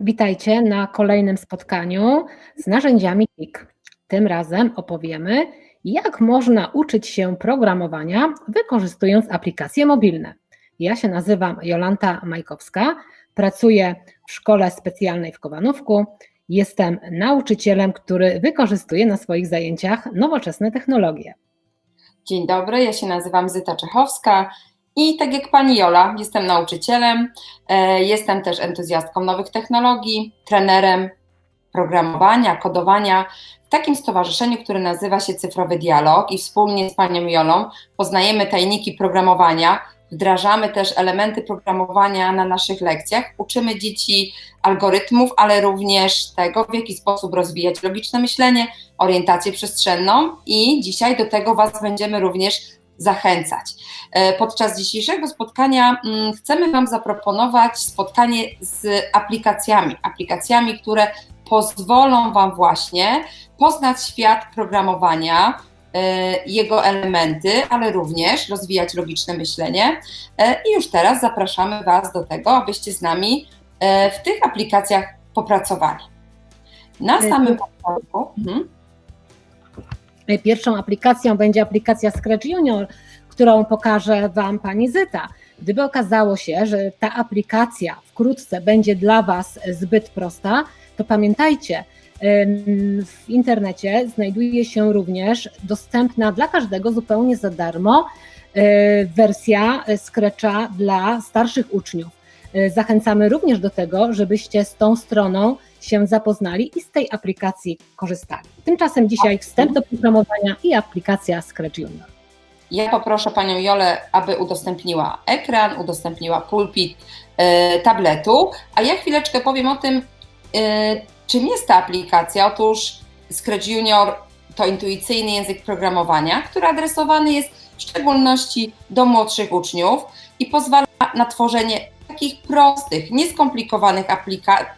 Witajcie na kolejnym spotkaniu z narzędziami TIK. Tym razem opowiemy, jak można uczyć się programowania wykorzystując aplikacje mobilne. Ja się nazywam Jolanta Majkowska, pracuję w szkole specjalnej w Kowanówku. Jestem nauczycielem, który wykorzystuje na swoich zajęciach nowoczesne technologie. Dzień dobry, ja się nazywam Zyta Czechowska i tak jak pani Jola, jestem nauczycielem, e, jestem też entuzjastką nowych technologii, trenerem programowania, kodowania w takim stowarzyszeniu, które nazywa się Cyfrowy Dialog i wspólnie z panią Jolą poznajemy tajniki programowania, wdrażamy też elementy programowania na naszych lekcjach, uczymy dzieci algorytmów, ale również tego, w jaki sposób rozwijać logiczne myślenie, orientację przestrzenną. I dzisiaj do tego Was będziemy również zachęcać. E, podczas dzisiejszego spotkania mm, chcemy Wam zaproponować spotkanie z aplikacjami, aplikacjami, które pozwolą Wam właśnie poznać świat programowania, jego elementy, ale również rozwijać logiczne myślenie. E, I już teraz zapraszamy Was do tego, abyście z nami w tych aplikacjach popracowali. Na samym początku. Mhm. Pierwszą aplikacją będzie aplikacja Scratch Junior, którą pokaże Wam Pani Zyta. Gdyby okazało się, że ta aplikacja wkrótce będzie dla Was zbyt prosta, to pamiętajcie, w internecie znajduje się również dostępna dla każdego zupełnie za darmo e, wersja Scratcha dla starszych uczniów. E, zachęcamy również do tego, żebyście z tą stroną się zapoznali i z tej aplikacji korzystali. Tymczasem dzisiaj wstęp do programowania i aplikacja Scratch Junior. Ja poproszę Panią Jolę, aby udostępniła ekran, udostępniła pulpit e, tabletu, a ja chwileczkę powiem o tym, e, czym jest ta aplikacja. Otóż Scratch Junior to intuicyjny język programowania, który adresowany jest w szczególności do młodszych uczniów i pozwala na tworzenie takich prostych, nieskomplikowanych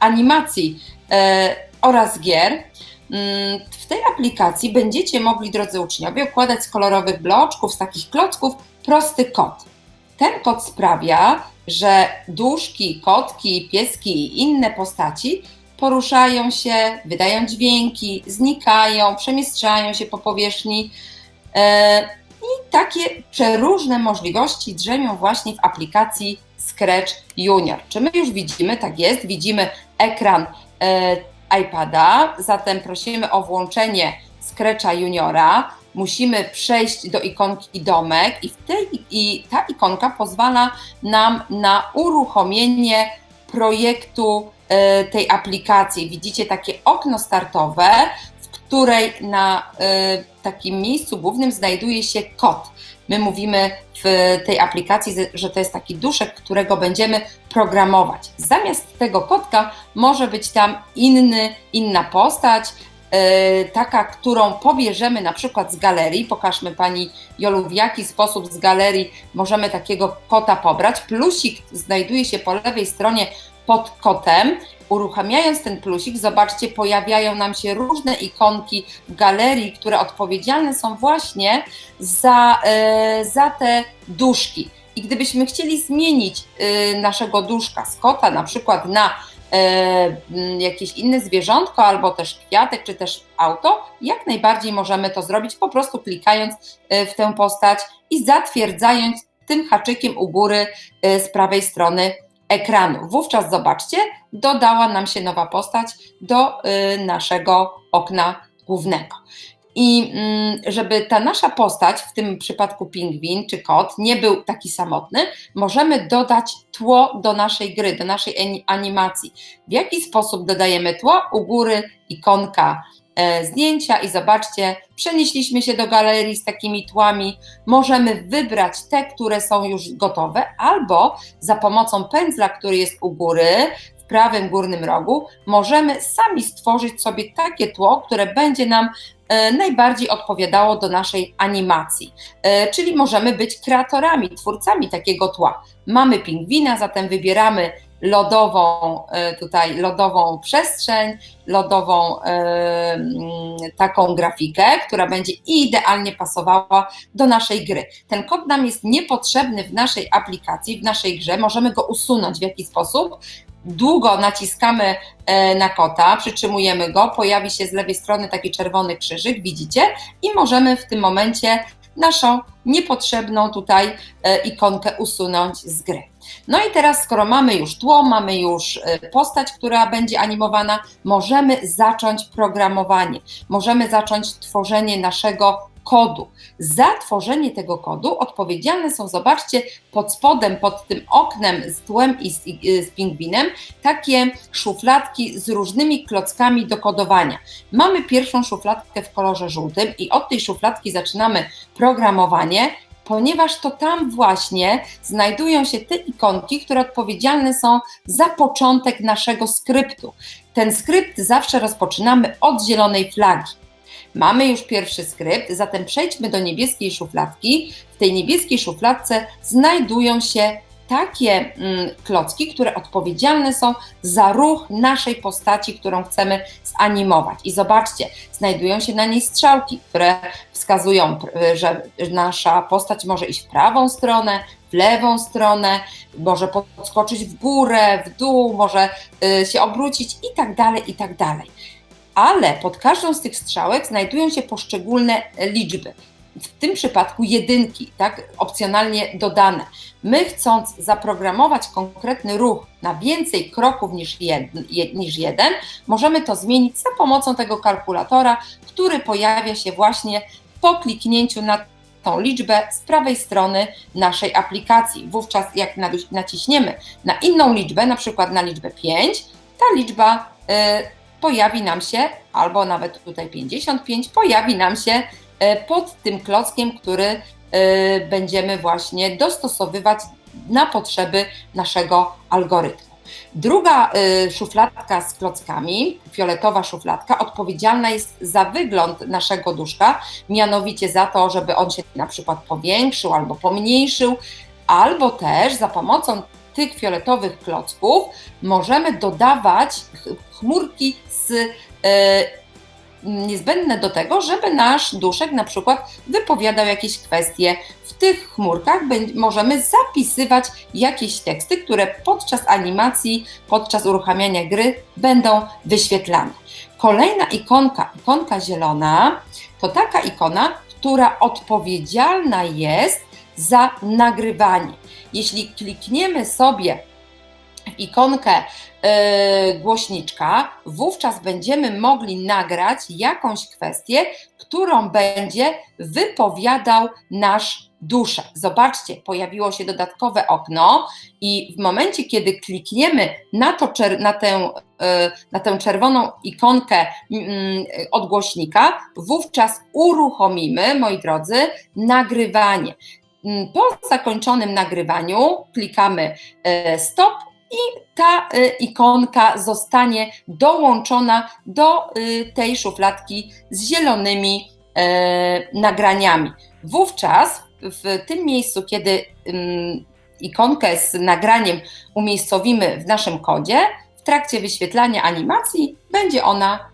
animacji e, oraz gier. Mm, w tej aplikacji będziecie mogli, drodzy uczniowie, układać z kolorowych bloczków, z takich klocków prosty kod. Ten kod sprawia, że duszki, kotki, pieski i inne postaci poruszają się, wydają dźwięki, znikają, przemieszczają się po powierzchni. E, I takie przeróżne możliwości drzemią właśnie w aplikacji Scratch Junior. Czy my już widzimy? Tak jest, widzimy ekran e, iPada, zatem prosimy o włączenie Scratcha Juniora. Musimy przejść do ikonki domek i, tej, i ta ikonka pozwala nam na uruchomienie projektu tej aplikacji. Widzicie takie okno startowe, w której na e, takim miejscu głównym znajduje się kod. My mówimy w tej aplikacji, że to jest taki duszek, którego będziemy programować. Zamiast tego kotka może być tam inny, inna postać, yy, taka, którą pobierzemy na przykład z galerii. Pokażmy Pani Jolu, w jaki sposób z galerii możemy takiego kota pobrać. Plusik znajduje się po lewej stronie pod kotem. Uruchamiając ten plusik, zobaczcie, pojawiają nam się różne ikonki w galerii, które odpowiedzialne są właśnie za, e, za te duszki. I gdybyśmy chcieli zmienić e, naszego duszka z kota na przykład na e, jakieś inne zwierzątko, albo też kwiatek, czy też auto, jak najbardziej możemy to zrobić po prostu klikając w tę postać i zatwierdzając tym haczykiem u góry z prawej strony ekranu. Wówczas zobaczcie, dodała nam się nowa postać do y, naszego okna głównego. I mm, żeby ta nasza postać, w tym przypadku pingwin czy kot, nie był taki samotny, możemy dodać tło do naszej gry, do naszej animacji. W jaki sposób dodajemy tło? U góry ikonka zdjęcia i zobaczcie, przenieśliśmy się do galerii z takimi tłami. Możemy wybrać te, które są już gotowe, albo za pomocą pędzla, który jest u góry, w prawym górnym rogu, możemy sami stworzyć sobie takie tło, które będzie nam e, najbardziej odpowiadało do naszej animacji. E, czyli możemy być kreatorami, twórcami takiego tła. Mamy pingwina, zatem wybieramy lodową, e, tutaj lodową przestrzeń, lodową e, mm, taką grafikę, która będzie idealnie pasowała do naszej gry. Ten kod nam jest niepotrzebny w naszej aplikacji, w naszej grze, możemy go usunąć w jaki sposób. Długo naciskamy e, na kota, przytrzymujemy go, pojawi się z lewej strony taki czerwony krzyżyk, widzicie, i możemy w tym momencie naszą niepotrzebną tutaj ikonkę usunąć z gry. No i teraz, skoro mamy już tło, mamy już e, postać, która będzie animowana, możemy zacząć programowanie, możemy zacząć tworzenie naszego kodu. Za tworzenie tego kodu odpowiedzialne są, zobaczcie, pod spodem, pod tym oknem z tłem i z, z pingwinem, takie szufladki z różnymi klockami do kodowania. Mamy pierwszą szufladkę w kolorze żółtym i od tej szufladki zaczynamy programowanie, ponieważ to tam właśnie znajdują się te ikonki, które odpowiedzialne są za początek naszego skryptu. Ten skrypt zawsze rozpoczynamy od zielonej flagi. Mamy już pierwszy skrypt, zatem przejdźmy do niebieskiej szufladki. W tej niebieskiej szufladce znajdują się takie mm, klocki, które odpowiedzialne są za ruch naszej postaci, którą chcemy zanimować. I zobaczcie, znajdują się na niej strzałki, które wskazują, że nasza postać może iść w prawą stronę, w lewą stronę, może podskoczyć w górę, w dół, może y, się obrócić i tak dalej, i tak dalej ale pod każdą z tych strzałek znajdują się poszczególne liczby. W tym przypadku jedynki, tak, opcjonalnie dodane. My chcąc zaprogramować konkretny ruch na więcej kroków niż jeden, niż jeden, możemy to zmienić za pomocą tego kalkulatora, który pojawia się właśnie po kliknięciu na tą liczbę z prawej strony naszej aplikacji. Wówczas jak naciśniemy na inną liczbę, na przykład na liczbę 5, ta liczba y, pojawi nam się, albo nawet tutaj 55, pojawi nam się pod tym klockiem, który e, będziemy właśnie dostosowywać na potrzeby naszego algorytmu. Druga e, szufladka z klockami, fioletowa szufladka, odpowiedzialna jest za wygląd naszego duszka, mianowicie za to, żeby on się na przykład powiększył albo pomniejszył, albo też za pomocą tych fioletowych klocków możemy dodawać chmurki z, e, niezbędne do tego, żeby nasz duszek na przykład wypowiadał jakieś kwestie. W tych chmurkach możemy zapisywać jakieś teksty, które podczas animacji, podczas uruchamiania gry będą wyświetlane. Kolejna ikonka, ikonka zielona, to taka ikona, która odpowiedzialna jest za nagrywanie. Jeśli klikniemy sobie ikonkę yy, głośniczka, wówczas będziemy mogli nagrać jakąś kwestię, którą będzie wypowiadał nasz duszek. Zobaczcie, pojawiło się dodatkowe okno i w momencie, kiedy klikniemy na, to, na, tę, e, na tę czerwoną ikonkę mm, odgłośnika, wówczas uruchomimy, moi drodzy, nagrywanie. Mm, po zakończonym nagrywaniu klikamy e, stop i ta e, ikonka zostanie dołączona do e, tej szufladki z zielonymi nagraniami. Wówczas w tym miejscu, kiedy ikonkę z nagraniem umiejscowimy w naszym kodzie, w trakcie wyświetlania animacji będzie ona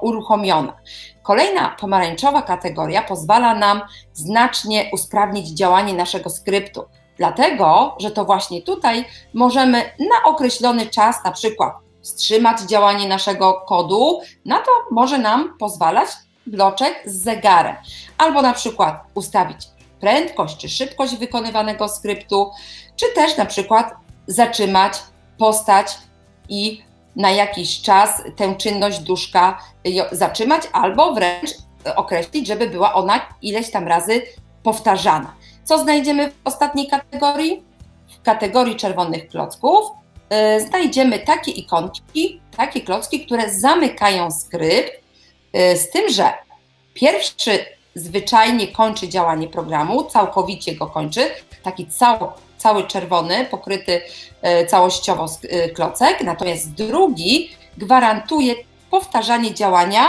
uruchomiona. Kolejna pomarańczowa kategoria pozwala nam znacznie usprawnić działanie naszego skryptu, dlatego że to właśnie tutaj możemy na określony czas, na przykład wstrzymać działanie naszego kodu, na to może nam pozwalać bloczek z zegarem, albo na przykład ustawić prędkość czy szybkość wykonywanego skryptu, czy też na przykład zatrzymać postać i na jakiś czas tę czynność duszka zatrzymać albo wręcz określić, żeby była ona ileś tam razy powtarzana. Co znajdziemy w ostatniej kategorii? W kategorii czerwonych klocków yy, znajdziemy takie ikonki, takie klocki, które zamykają skrypt, yy, z tym, że pierwszy zwyczajnie kończy działanie programu, całkowicie go kończy, taki cały cały czerwony, pokryty e, całościowo klocek, natomiast drugi gwarantuje powtarzanie działania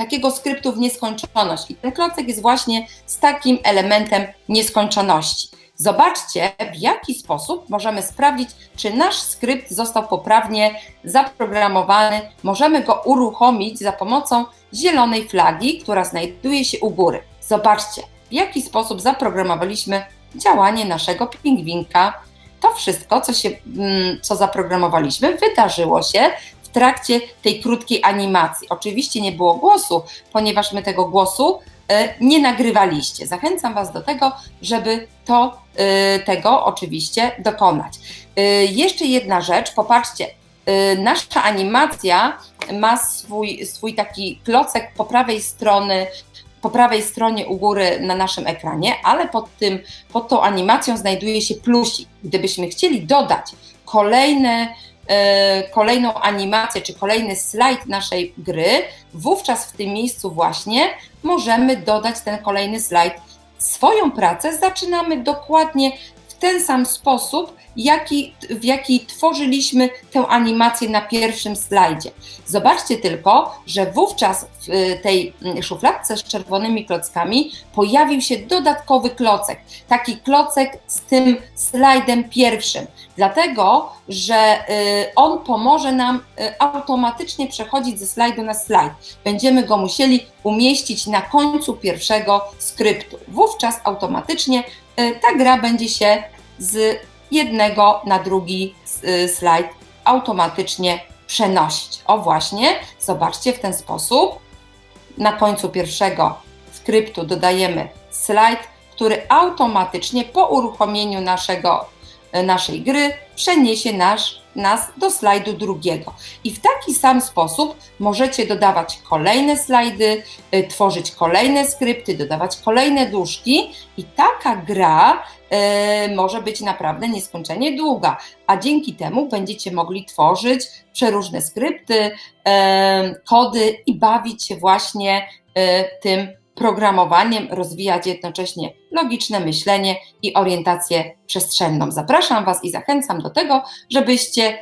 takiego skryptu w nieskończoność. I ten klocek jest właśnie z takim elementem nieskończoności. Zobaczcie, w jaki sposób możemy sprawdzić, czy nasz skrypt został poprawnie zaprogramowany. Możemy go uruchomić za pomocą zielonej flagi, która znajduje się u góry. Zobaczcie, w jaki sposób zaprogramowaliśmy działanie naszego pingwinka. To wszystko, co, się, mm, co zaprogramowaliśmy, wydarzyło się trakcie tej krótkiej animacji. Oczywiście nie było głosu, ponieważ my tego głosu e, nie nagrywaliście. Zachęcam Was do tego, żeby to, e, tego oczywiście dokonać. E, Jeszcze jedna rzecz, popatrzcie, nasza animacja ma swój, swój taki klocek po prawej strony, po prawej stronie u góry na naszym ekranie, ale pod tym, pod tą animacją znajduje się plusik. Gdybyśmy chcieli dodać kolejne, kolejną animację czy kolejny slajd naszej gry, wówczas w tym miejscu właśnie możemy dodać ten kolejny slajd. Swoją pracę zaczynamy dokładnie ten sam sposób, jaki, w jaki tworzyliśmy tę animację na pierwszym slajdzie. Zobaczcie tylko, że wówczas w tej szufladce z czerwonymi klockami pojawił się dodatkowy klocek. Taki klocek z tym slajdem pierwszym. Dlatego, że y, on pomoże nam y, automatycznie przechodzić ze slajdu na slajd. Będziemy go musieli umieścić na końcu pierwszego skryptu. Wówczas automatycznie ta gra będzie się z jednego na drugi slajd automatycznie przenosić. O właśnie, zobaczcie w ten sposób. Na końcu pierwszego skryptu dodajemy slajd, który automatycznie po uruchomieniu naszego, naszej gry przeniesie nasz, nas do slajdu drugiego. I w taki sam sposób możecie dodawać kolejne slajdy, y, tworzyć kolejne skrypty, dodawać kolejne duszki i taka gra y, może być naprawdę nieskończenie długa, a dzięki temu będziecie mogli tworzyć przeróżne skrypty, y, kody i bawić się właśnie tym programowaniem, rozwijać jednocześnie logiczne myślenie i orientację przestrzenną. Zapraszam Was i zachęcam do tego, żebyście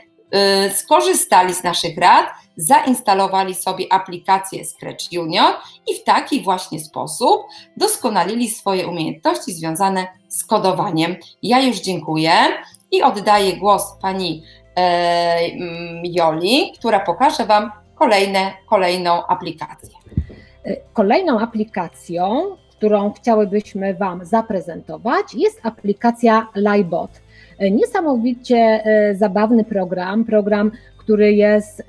y, skorzystali z naszych rad, zainstalowali sobie aplikację Scratch Junior i w taki właśnie sposób doskonalili swoje umiejętności związane z kodowaniem. Ja już dziękuję i oddaję głos pani e, Joli, która pokaże Wam kolejne, kolejną aplikację. Kolejną aplikacją, którą chciałybyśmy Wam zaprezentować, jest aplikacja Livebot. Niesamowicie e, zabawny program, program, który jest e,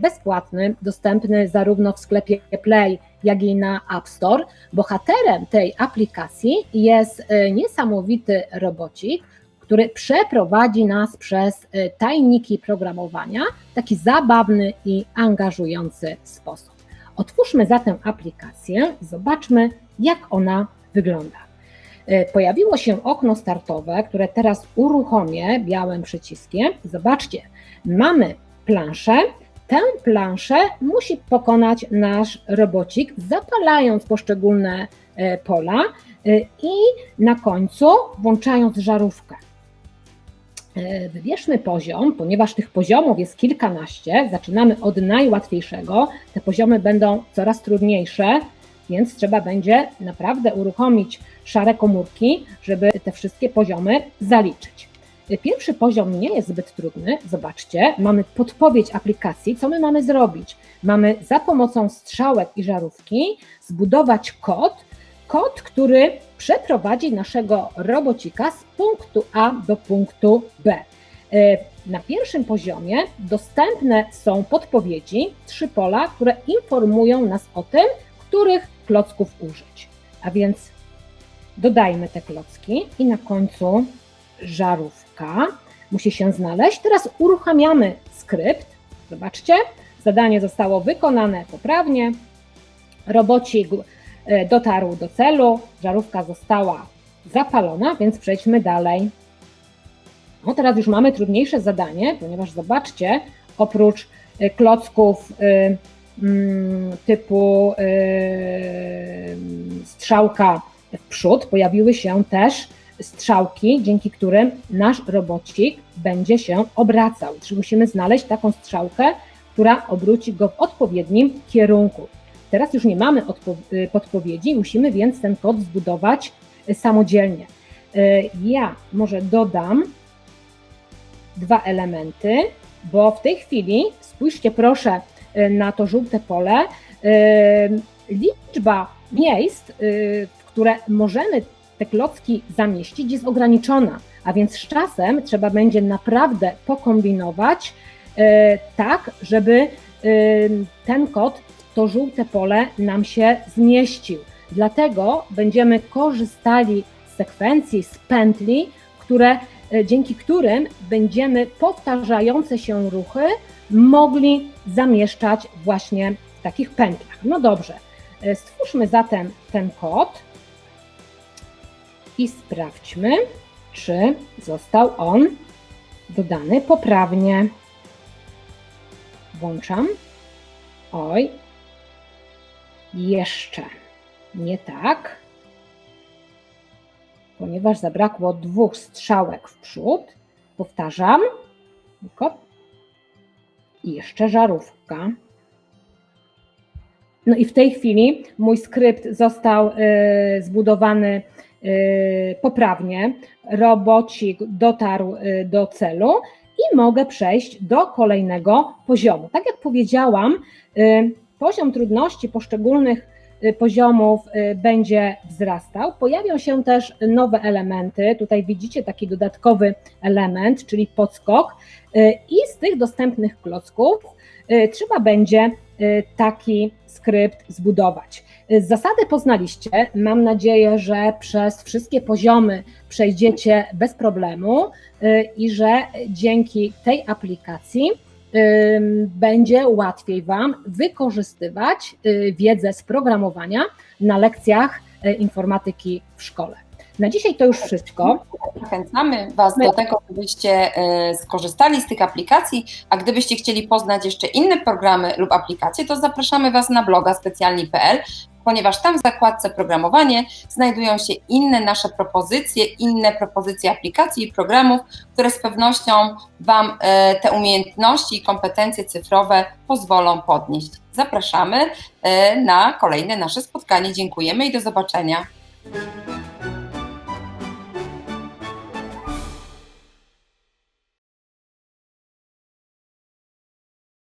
bezpłatny, dostępny zarówno w sklepie Play, jak i na App Store. Bohaterem tej aplikacji jest e, niesamowity robocik, który przeprowadzi nas przez tajniki programowania w taki zabawny i angażujący sposób. Otwórzmy zatem aplikację i zobaczmy, jak ona wygląda. E, pojawiło się okno startowe, które teraz uruchomię białym przyciskiem. Zobaczcie, mamy planszę. Tę planszę musi pokonać nasz robocik, zapalając poszczególne e, pola e, i na końcu włączając żarówkę. E, wybierzmy poziom, ponieważ tych poziomów jest kilkanaście. Zaczynamy od najłatwiejszego. Te poziomy będą coraz trudniejsze, więc trzeba będzie naprawdę uruchomić szare komórki, żeby te wszystkie poziomy zaliczyć. E, pierwszy poziom nie jest zbyt trudny. Zobaczcie, mamy podpowiedź aplikacji, co my mamy zrobić. Mamy za pomocą strzałek i żarówki zbudować kod, kod, który przeprowadzi naszego robocika z punktu A do punktu B. E, na pierwszym poziomie dostępne są podpowiedzi, trzy pola, które informują nas o tym, których klocków użyć. A więc dodajmy te klocki i na końcu żarówka musi się znaleźć. Teraz uruchamiamy skrypt. Zobaczcie, zadanie zostało wykonane poprawnie. Robocik dotarł do celu, żarówka została zapalona, więc przejdźmy dalej. No teraz już mamy trudniejsze zadanie, ponieważ zobaczcie, oprócz e, klocków e, mm, typu strzałka w przód, pojawiły się też strzałki, dzięki którym nasz robocik będzie się obracał. Czyli musimy znaleźć taką strzałkę, która obróci go w odpowiednim kierunku. Teraz już nie mamy y, podpowiedzi, musimy więc ten kod zbudować y, samodzielnie. Ja może dodam dwa elementy, bo w tej chwili, spójrzcie proszę y, na to żółte pole, y, liczba miejsc, y, w które możemy te klocki zamieścić jest ograniczona, a więc z czasem trzeba będzie naprawdę pokombinować tak, żeby ten kod to żółte pole nam się zmieścił. Dlatego będziemy korzystali z sekwencji, z pętli, które, dzięki którym będziemy powtarzające się ruchy mogli zamieszczać właśnie w takich pętlach. No dobrze, stwórzmy zatem ten kod i sprawdźmy, czy został on dodany poprawnie. Włączam. Oj, jeszcze nie tak, ponieważ zabrakło dwóch strzałek w przód. Powtarzam. I jeszcze żarówka. No i w tej chwili mój skrypt został y, zbudowany y, poprawnie. Robocik dotarł y, do celu i mogę przejść do kolejnego poziomu. Tak jak powiedziałam, y, poziom trudności poszczególnych y, poziomów y, będzie wzrastał. Pojawią się też nowe elementy. Tutaj widzicie taki dodatkowy element, czyli podskok, i z tych dostępnych klocków trzeba będzie taki skrypt zbudować. Zasady poznaliście. Mam nadzieję, że przez wszystkie poziomy przejdziecie bez problemu i że dzięki tej aplikacji będzie łatwiej Wam wykorzystywać wiedzę z programowania na lekcjach informatyki w szkole. Na dzisiaj to już wszystko. Zachęcamy Was do tego, żebyście skorzystali z tych aplikacji, a gdybyście chcieli poznać jeszcze inne programy lub aplikacje, to zapraszamy Was na bloga specjalni.pl, ponieważ tam w zakładce programowanie znajdują się inne nasze propozycje, inne propozycje aplikacji i programów, które z pewnością Wam te umiejętności i kompetencje cyfrowe pozwolą podnieść. Zapraszamy na kolejne nasze spotkanie. Dziękujemy i do zobaczenia.